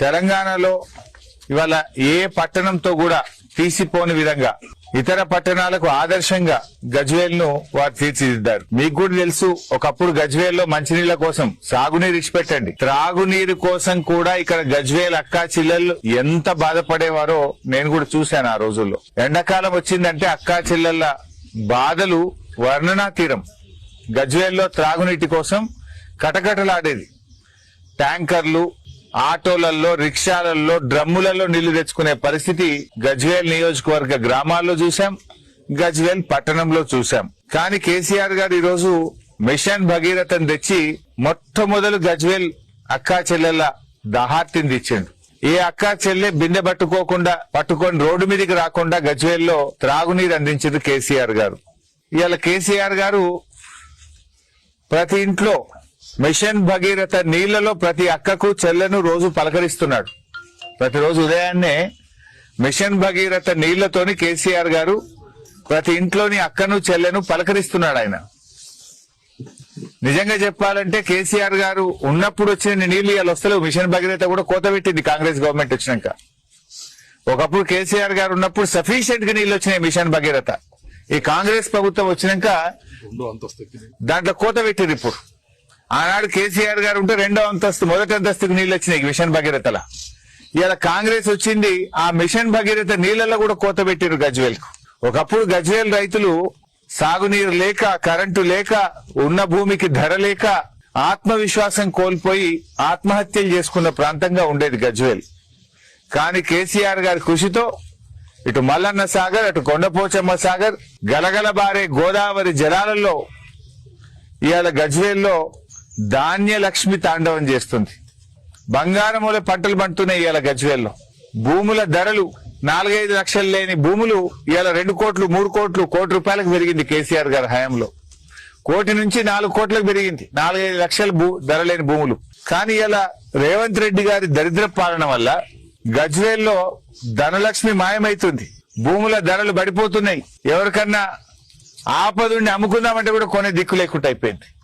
తెలంగాణలో ఇవాళ ఏ పట్టణంతో కూడా తీసిపోని విధంగా ఇతర పట్టణాలకు ఆదర్శంగా గజ్వేల్ను వారు తీర్చిదిద్దారు. మీకు కూడా తెలుసు ఒకప్పుడు గజ్వేల్లో మంచినీళ్ళ కోసం సాగునీరు ఇచ్చిపెట్టండి. త్రాగునీరు కోసం కూడా ఇక్కడ గజ్వేల్ అక్కా చెల్లెళ్ళు ఎంత బాధపడేవారో నేను కూడా చూశాను ఆ రోజుల్లో. ఎండాకాలం వచ్చిందంటే అక్కా చెల్లెళ్ళ బాధలు వర్ణనాతీరం గజ్వేల్లో త్రాగునీటి కోసం కటకటలాడేది. ట్యాంకర్లు ఆటోలలో రిక్షాలలో డ్రమ్ములలో నీళ్ళు తెచ్చుకునే పరిస్థితి గజ్వేల్ నియోజకవర్గ గ్రామాల్లో చూశాం గజ్వేల్ పట్టణంలో చూశాం. కానీ కేసీఆర్ గారు ఈరోజు మిషన్ భగీరథం తెచ్చి మొట్టమొదలు గజ్వేల్ అక్కా చెల్లెల దహార్తిని తెచ్చిండు. ఏ అక్కా చెల్లె బిందె పట్టుకోకుండా పట్టుకొని రోడ్డు మీదకి రాకుండా గజ్వేల్లో త్రాగునీరు అందించింది కేసీఆర్ గారు. ఇవాళ కేసీఆర్ గారు ప్రతి ఇంట్లో మిషన్ భగీరథ నీళ్ళలో ప్రతి అక్కకు చెల్లెను రోజు పలకరిస్తున్నాడు. ప్రతిరోజు ఉదయాన్నే మిషన్ భగీరథ నీళ్ళతోని కేసీఆర్ గారు ప్రతి ఇంట్లోని అక్కను చెల్లెను పలకరిస్తున్నాడు ఆయన. నిజంగా చెప్పాలంటే కేసీఆర్ గారు ఉన్నప్పుడు వచ్చిన నీళ్ళు ఇవాళ వస్తలేవు మిషన్ భగీరథ కూడా కోత పెట్టింది కాంగ్రెస్ గవర్నమెంట్ వచ్చినాక. ఒకప్పుడు కేసీఆర్ గారు ఉన్నప్పుడు సఫిషియెంట్గా నీళ్ళు వచ్చినాయి మిషన్ భగీరథ. ఈ కాంగ్రెస్ ప్రభుత్వం వచ్చినాక దాంట్లో కోత పెట్టింది ఇప్పుడు. ఆనాడు కేసీఆర్ గారు ఉంటే రెండో అంతస్తు మొదటి అంతస్తుకు నీళ్ళు వచ్చినాయి మిషన్ భగీరథల. ఇలా కాంగ్రెస్ వచ్చింది ఆ మిషన్ భగీరథ నీళ్ళలో కూడా కోత పెట్టారు గజ్వేల్కు ఒకప్పుడు గజ్వేల్ రైతులు సాగునీరు లేక కరెంటు లేక ఉన్న భూమికి ధర లేక ఆత్మవిశ్వాసం కోల్పోయి ఆత్మహత్యలు చేసుకున్న ప్రాంతంగా ఉండేది గజ్వేల్. కానీ కేసీఆర్ గారి కృషితో ఇటు మల్లన్న సాగర్ అటు కొండపోచమ్మ సాగర్ గలగల బారే గోదావరి జలాలలో ఇవాళ గజ్వేల్లో ధాన్యలక్ష్మి తాండవం చేస్తుంది. బంగారముల పంటలు పండుతున్నాయి ఇవాళ గజ్వేల్లో. భూముల ధరలు నాలుగైదు లక్షలు లేని భూములు ఇవాళ రెండు కోట్లు మూడు కోట్లు కోటి రూపాయలకు పెరిగింది కేసీఆర్ గారి హయాంలో. కోటి నుంచి నాలుగు కోట్లకు పెరిగింది. నాలుగైదు లక్షల భూ ధర లేని భూములు. కానీ ఇలా రేవంత్ రెడ్డి గారి దరిద్ర పాలన వల్ల గజ్వేల్లో ధనలక్ష్మి మాయమైతుంది. భూముల ధరలు పడిపోతున్నాయి ఎవరికన్నా ఆపదుండి అమ్ముకుందామంటే కూడా కొనే దిక్కు లేకుండా అయిపోయింది.